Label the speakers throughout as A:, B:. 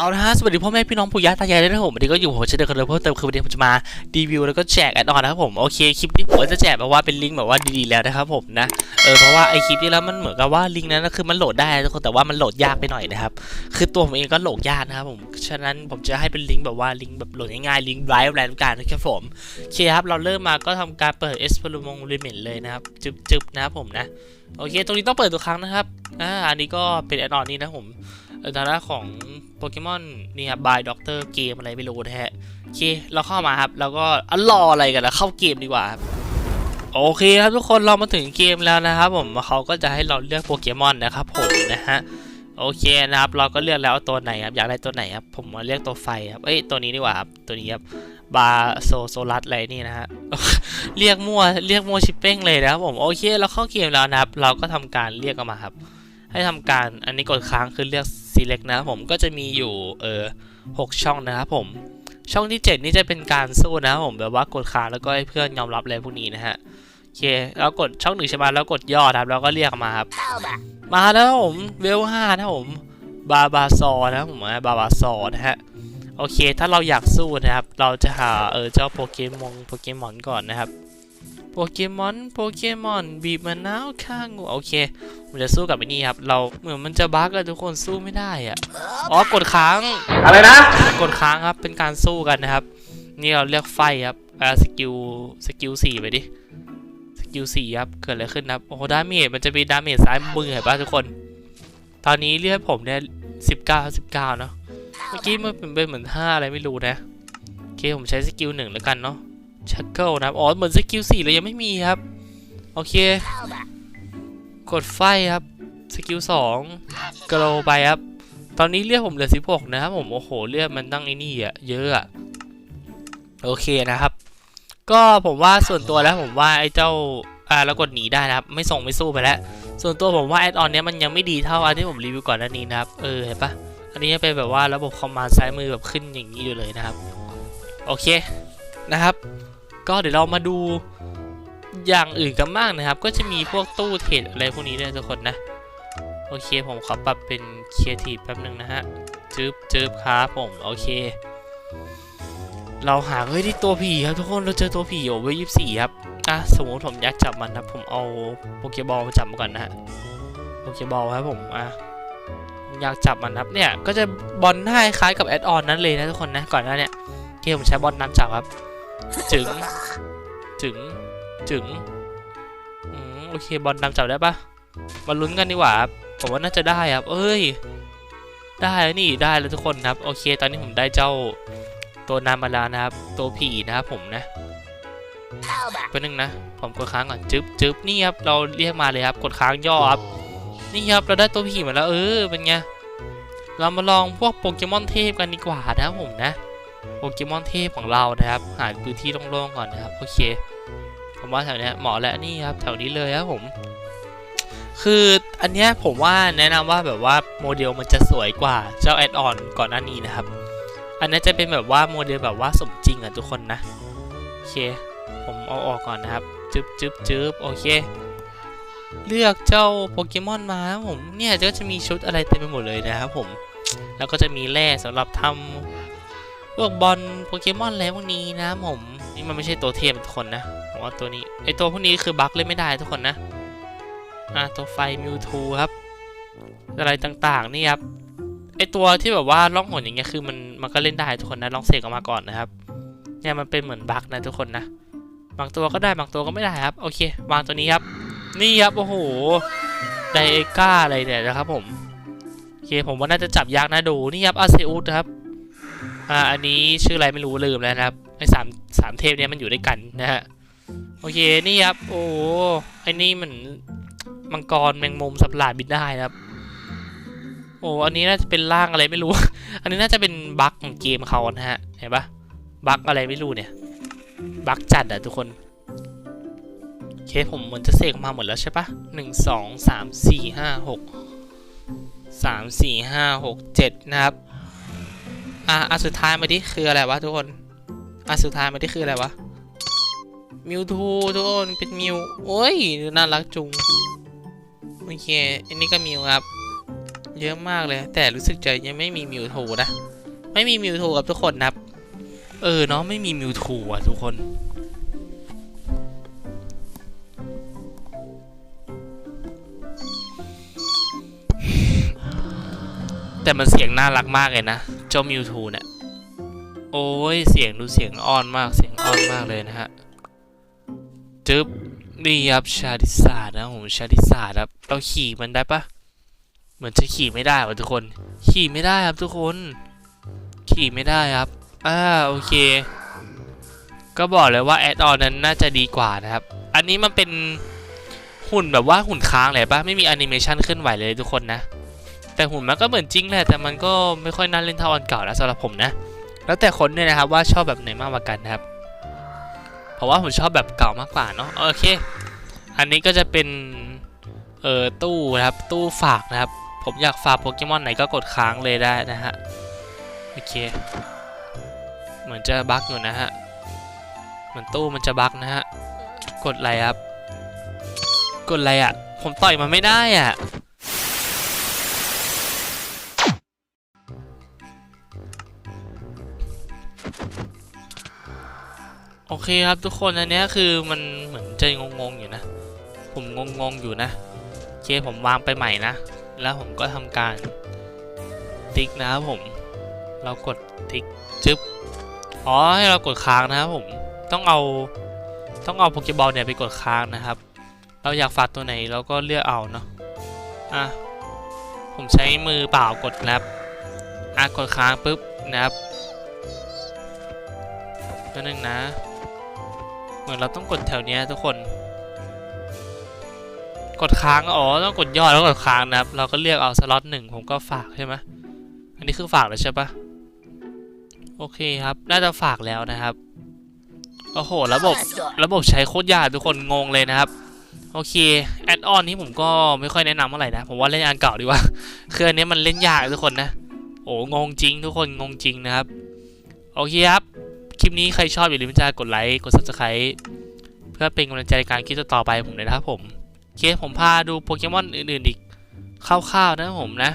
A: เอาละฮะสวัสดีพ่อแม่พี่น้องปู่ย่าตายายด้วยนะผมวันนี้ก็อยู่ผมเช่นเดิมกันเลยเพิ่มเติมคือวันนี้ผมจะมารีวิวแล้วก็แจกแอดออนนะครับผมโอเคคลิปนี้ผมจะแจกแบบว่าเป็นลิงก์แบบว่าดีๆแล้วนะครับผมนะเออเพราะว่าไอคลิปที่แล้วมันเหมือนกับว่าลิงก์นั้นคือมันโหลดได้ทุกคนแต่ว่ามันโหลดยากไปหน่อยนะครับคือตัวผมเองก็โหลดยากนะครับผมฉะนั้นผมจะให้เป็นลิงก์แบบว่าลิงก์แบบโหลดง่ายๆลิงก์ไลฟ์อะไรทุกการนะครับผมโอเคครับเราเริ่มมาก็ทำการเปิด e x p e r i m e n t Limit เลยนะครับจึ๊บๆนะครับผมนะโอเค ตรงนี้ต้องเปิดตัวครั้งนะครับอ่าอันนี้ก็เป็นแอดออนนี้นะผมอ ทางด้านของโปเกมอนนี่ครับบายด็อกเตอร์เกมอะไรไม่รู้นะฮะโอเคเราเข้ามาครับแล้วก็อันรออะไรกันแล้วเข้าเกมดีกว่าครับโอเคครับทุกคนเรามาถึงเกมแล้วนะครับผมเขาก็จะให้เราเลือกโปเกมอนนะครับผมนะฮะโอเคนะครับเราก็เลือกแล้วตัวไหนครับอยากได้ตัวไหนครับผมมาเลือกตัวไฟครับเอ้ยตัวนี้ดีกว่าครับตัวนี้ครับบาโซโซลัสอะไรนี่นะฮะเรียกมั่วเรียกมั่วชิปเป้งเลยนะครับผมโอเคเราเข้าเกมแล้วนะครับ เราก็ทำการเรียกออกมาครับ ให้ทำการอันนี้กดค้างคือเลือก select นะครับผมก็จะมีอยู่เออหกช่องนะครับผมช่องที่ 7 นี่จะเป็นการสู้นะครับผมแบบว่ากดค้างแล้วก็ให้เพื่อนยอมรับอะไรพวกนี้นะฮะโอเคแล้วกดช่องหนึ่งใช่ไหมแล้วกดย่อครับแล้วก็เรียกมาครับ มาแล้วผมเวลห้านะผมบาบาซอนะผมบาบาซอนะฮะโอเค ถ้าเราอยากสู้นะครับ เราจะหาเออเจ้าโปเกมอนโปเกมอนก่อนนะครับ โปเกมอน โปเกมอน บีบมะนาวข้างงูโอเคผมจะสู้กับไอ้นี่ครับ เราเหมือนมันจะบั๊กอะทุกคนสู้ไม่ได้อะอ๋อกดค้าง
B: อะไรนะ
A: กดค้างครับ เป็นการสู้กันนะครับ นี่เราเลือกไฟครับอ่าสกิล สกิลสี่ไปดิ สกิลสี่ครับ เกิดอะไรขึ้นครับ โอ้โหดาเมจ มันจะมีดาเมจซ้ายมือเห็นป่ะทุกคน ตอนนี้เลือดผมเนี่ยสิบเก้าสิบเก้าเนาะ เมื่อกี้มันเป็นเป็นเหมือนห้าอะไรไม่รู้นะ โอเค ผมใช้สกิลหนึ่งแล้วกันเนาะ ชักเกิลนะครับ อ๋อ เหมือนสกิลสี่เลยยังไม่มีครับ โอเค กดไฟครับ สกิลสองกระโดไปครับ ตอนนี้เลือดผมเหลือ16นะครับผม โอ้โห เลือดมันตั้งไอ้นี่อะเยอะอะโอเคนะครับ ก็ผมว่าส่วนตัวแล้วผมว่าไอ้เจ้า อ่าแล้วกดหนีได้นะครับ ไม่ส่งไม่สู้ไปแล้ว ส่วนตัวผมว่าแอดออนเนี้ยมันยังไม่ดีเท่าอันที่ผมรีวิวก่อนหน้านี้นะครับ เออ เห็นปะอันนี้จะเป็นแบบว่าระบบคอมมานด์ซ้ายมือแบบขึ้นอย่างนี้อยู่เลยนะครับ โอเค นะครับ ก็เดี๋ยวเรามาดูอย่างอื่นกันบ้างนะครับ ก็จะมีพวกตู้เทรดอะไรพวกนี้ด้วยทุกคนนะ โอเคผมขอปรับเป็นครีเอทีฟแป๊บนึงนะฮะจึ๊บจึ๊บครับผมโอเค เราหาเฮ้ยที่ตัวผีครับทุกคนเราเจอตัวผีโอเวอร์ยี่สิบสี่ครับอะสมมติผมอยากจับมันนะผมเอาโปเกบอลมาจับมาก่อนนะฮะโปเกบอลครับผมอะอยากจับมันครับเนี่ยก็จะบอลหน้าคล้ายกับแอดออนนั้นเลยนะทุกคนนะก่อนหน้าเนี่ยโอเคผมใช้บอลนั้นจับครับ จึงจึงจึง อืมโอเคบอลนำจับได้ปะมาลุ้นกันดีกว่าครับผมว่าน่าจะได้ครับ เอ้ย ได้แล้วนี่ได้แล้วทุกคนครับ โอเค ตอนนี้ผมได้เจ้าตัวนำมาแล้วนะครับ ตัวผีนะครับผมนะแป๊บนึงนะ ผมกดค้างก่อนจึ๊บจึ๊บนี่ครับ เราเรียกมาเลยครับ กดค้างย่อครับ นี่ครับ เราได้ตัวผีมาแล้ว เออ เป็นไง เรามาลองพวกโปเกมอนเทพกันดีกว่านะครับผมนะ โปเกมอนเทพของเรานะครับ หาพื้นที่โล่งๆก่อนนะครับ โอเค ผมว่าแถวนี้เหมาะแล้วนี่ครับ แถวนี้เลยครับผม คืออันเนี้ยผมว่าแนะนำว่าแบบว่าโมเดลมันจะสวยกว่าเจ้าแอดออนก่อนหน้านี้นะครับ อันนี้จะเป็นแบบว่าโมเดลแบบว่าสมจริงอะทุกคนนะ โอเค ผมเอาออกก่อนนะครับ จึ๊บจึ๊บจึ๊บโอเค เลือกเจ้าโปเกมอนมาครับผมเนี่ยก็จะมีชุดอะไรเต็มไปหมดเลยนะครับผม แล้วก็จะมีแร่สำหรับทำ พวกบอลโปเกมอนอะไรพวกนี้นะผม นี่มันไม่ใช่ตัวเทพทุกคนนะผมว่าตัวนี้ไอตัวพวกนี้คือบั๊กเล่นไม่ได้ทุกคนนะอะตัวไฟมิวทูครับอะไรต่างๆนี่ครับไอตัวที่แบบว่าล่องหนอย่างเงี้ยคือมันมันก็เล่นได้ทุกคนนะลองเสกออกมาก่อนนะครับเนี่ยมันเป็นเหมือนบั๊กนะทุกคนนะบางตัวก็ได้บางตัวก็ไม่ได้ครับโอเควางตัวนี้ครับ นี่ครับโอ้โหไดเอก้าอะไรเนี่ยนะครับผมโอเคผมว่าน่าจะจับยากนะดูนี่ครับอาเซอุสครับ อ่าอันนี้ชื่ออะไรไม่รู้ลืมแล้วนะครับไอสามสามเทพเนี่ยมันอยู่ด้วยกันนะฮะโอเคนี่ครับโอ้ไอ้นี่มันมังกรแมงมุมสับหลาดบินได้นะครับ โอ้อันนี้น่าจะเป็นร่างอะไรไม่รู้ อันนี้น่าจะเป็นบั๊กของเกมเขานะฮะเห็นปะบั๊กอะไรไม่รู้เนี่ยบั๊กจัดอะทุกคนโอเคผมเหมือนจะเสกมาหมดแล้วใช่ปะหนึ่งสองสามสี่ห้าหกสามสี่ห้าหกเจ็ดนะครับ อะอันสุดท้ายมาดิคืออะไรวะทุกคนอันสุดท้ายมาดิคืออะไรวะมิวทูทุกคนเป็นมิวโอ้ยน่ารักจุงโอเคอันนี้ก็มิวครับ เยอะมากเลย แต่รู้สึกจะยังไม่มีมิวทูนะไม่มีมิวทูกับทุกคนนะครับ เออเนาะไม่มีมิวทูอะทุกคนแต่มันเสียงน่ารักมากเลยนะ เจ้ามิวทูเนี่ย โอ้ย เสียงดูเสียงอ่อนมาก เสียงอ่อนมากเลยนะฮะ จึ๊บ นี่ครับชาดิสาดนะผมชาดิสาดครับ เราขี่มันได้ปะเหมือนจะขี่ไม่ได้ว่ะทุกคน ขี่ไม่ได้ครับทุกคน ขี่ไม่ได้ครับ อ่า โอเค ก็บอกเลยว่าแอดออนนั้นน่าจะดีกว่านะครับ อันนี้มันเป็นหุ่นแบบว่าหุ่นค้างเลยปะไม่มีแอนิเมชันเคลื่อนไหวเลยทุกคนนะ แต่หุ่นมันก็เหมือนจริงแหละแต่มันก็ไม่ค่อยน่าเล่นเท่าอันเก่าแล้วสำหรับผมนะ แล้วแต่คนเนี่ยนะครับว่าชอบแบบไหนมากกว่ากันนะครับ เพราะว่าผมชอบแบบเก่ามากกว่าเนาะโอเค อันนี้ก็จะเป็นเอ่อตู้นะครับตู้ฝากนะครับ ผมอยากฝากโปเกมอนไหนก็กดค้างเลยได้นะฮะโอเค เหมือนจะบั๊กอยู่นะฮะเหมือนตู้มันจะบั๊กนะฮะกดอะไรครับ กดอะไรอะ ผมต่อยมันไม่ได้อะ โอเคครับทุกคนอันนี้คือมันเหมือนจะงงๆอยู่นะ ผมงงๆอยู่นะโอเคผมวางไปใหม่นะ แล้วผมก็ทำการติ๊กนะครับผม เรากดติ๊กจึ๊บอ๋อให้เรากดค้างนะครับผมต้องเอาต้องเอาโปเกบอลเนี่ยไปกดค้างนะครับ เราอยากฝากตัวไหนเราก็เลือกเอาเนาะอะผมใช้มือเปล่ากดนะครับอะกดค้างปุ๊บนะครับตัวหนึ่งนะ มือนเราต้องกดแถวนี้ทุกคน กดค้างอ๋อต้องกดย่อแล้วกดค้างนะครับ เราก็เลือกเอาสล็อตหนึ่งผมก็ฝากใช่ไหมอันนี้คือฝากแล้วใช่ปะโอเคครับ น่าจะฝากแล้วนะครับโอ้โห ระบบ ระบบใช้โคตรยากทุกคนงงเลยนะครับ โอเค แอดออนนี้ผมก็ไม่ค่อยแนะนำเท่าไหร่นะ ผมว่าเล่นอันเก่าดีกว่า คืออันนี้มันเล่นยากทุกคนนะ โอ้งงจริงทุกคนงงจริงนะครับ โอเคครับ คลิปนี้ใครชอบอย่าลืมจะกดไลค์ กด subscribe เพื่อเป็นกำลังใจในการคลิปต่อไปผมเลยนะครับผมเคผมพาดูโปเกมอนอื่นๆอีกคร่าวๆนะผมนะ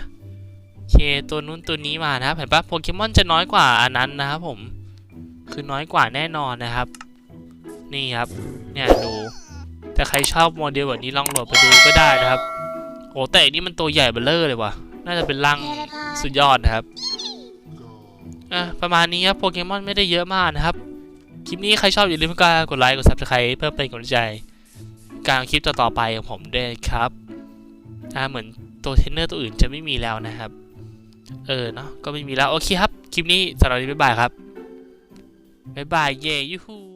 A: เคตัวนู้นตัวนี้มานะครับเห็นปะโปเกมอนจะน้อยกว่าอันนั้นนะครับผม คือน้อยกว่าแน่นอนนะครับ นี่ครับ เนี่ยดู แต่ใครชอบโมเดลแบบนี้ลองโหลดไปดูก็ได้นะครับ โอ้แต่อันนี้มันตัวใหญ่เบ้อเลอร์เลยว่ะ น่าจะเป็นรังสุดยอดนะครับ อะประมาณนี้ครับโปเกมอนไม่ได้เยอะมากนะครับ คลิปนี้ใครชอบอย่าลืมกดไลค์กดซับสไคร b ์เพื่อเป็นกำลังใจ การคลิปต่อๆไปของผมด้วยครับอ่าเหมือนตัวเทรนเนอร์ตัวอื่นจะไม่มีแล้วนะครับ เออเนาะก็ไม่มีแล้ว โอเคครับ คลิปนี้สำหรับวันนี้บ๊ายบายครับบ๊ายบายเย่ยูฮู